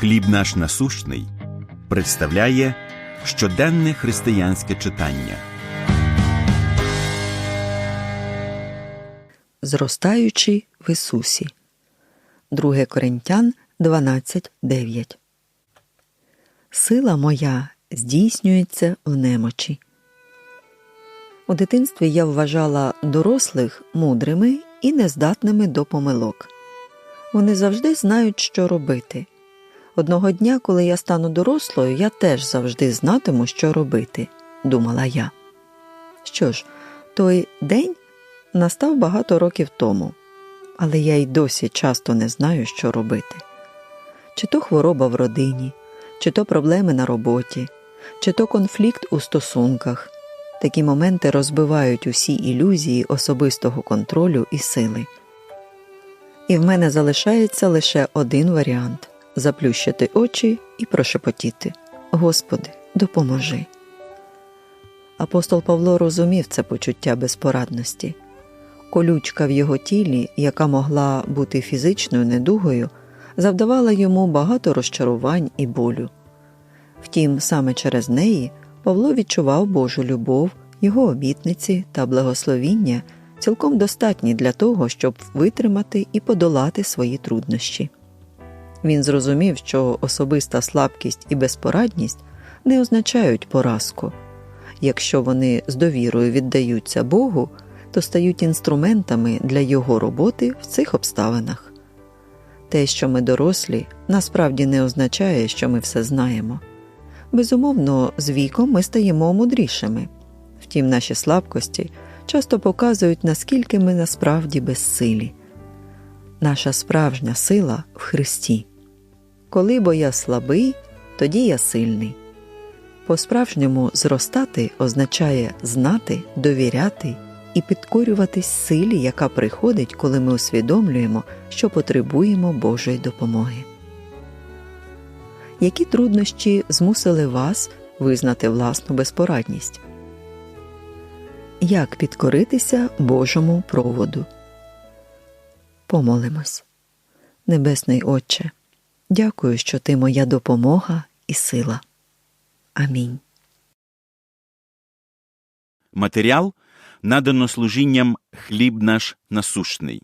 Хліб наш насущний представляє щоденне християнське читання. Зростаючи в Ісусі. 2 Коринтян 12.9 Сила моя здійснюється в немочі. У дитинстві я вважала дорослих мудрими і нездатними до помилок. Вони завжди знають, що робити. Одного дня, коли я стану дорослою, я теж завжди знатиму, що робити, думала я. Що ж, той день настав багато років тому, але я й досі часто не знаю, що робити. Чи то хвороба в родині, чи то проблеми на роботі, чи то конфлікт у стосунках. Такі моменти розбивають усі ілюзії особистого контролю і сили. І в мене залишається лише один варіант заплющити очі і прошепотіти Господи, допоможи. Апостол Павло розумів це почуття безпорадності. Колючка в його тілі, яка могла бути фізичною недугою, завдавала йому багато розчарувань і болю. Втім, саме через неї Павло відчував Божу любов, його обітниці та благословіння цілком достатні для того, щоб витримати і подолати свої труднощі. Він зрозумів, що особиста слабкість і безпорадність не означають поразку. Якщо вони з довірою віддаються Богу, то стають інструментами для його роботи в цих обставинах. Те, що ми дорослі, насправді не означає, що ми все знаємо. Безумовно, з віком ми стаємо мудрішими. Втім, наші слабкості часто показують, наскільки ми насправді безсилі. Наша справжня сила в Христі. Коли бо я слабий, тоді я сильний. По-справжньому зростати означає знати, довіряти і підкорюватись силі, яка приходить, коли ми усвідомлюємо, що потребуємо Божої допомоги. Які труднощі змусили вас визнати власну безпорадність? Як підкоритися Божому проводу? Помолимось. Небесний Отче, дякую, що ти моя допомога і сила. Амінь. Матеріал надано служінням хліб наш насущний.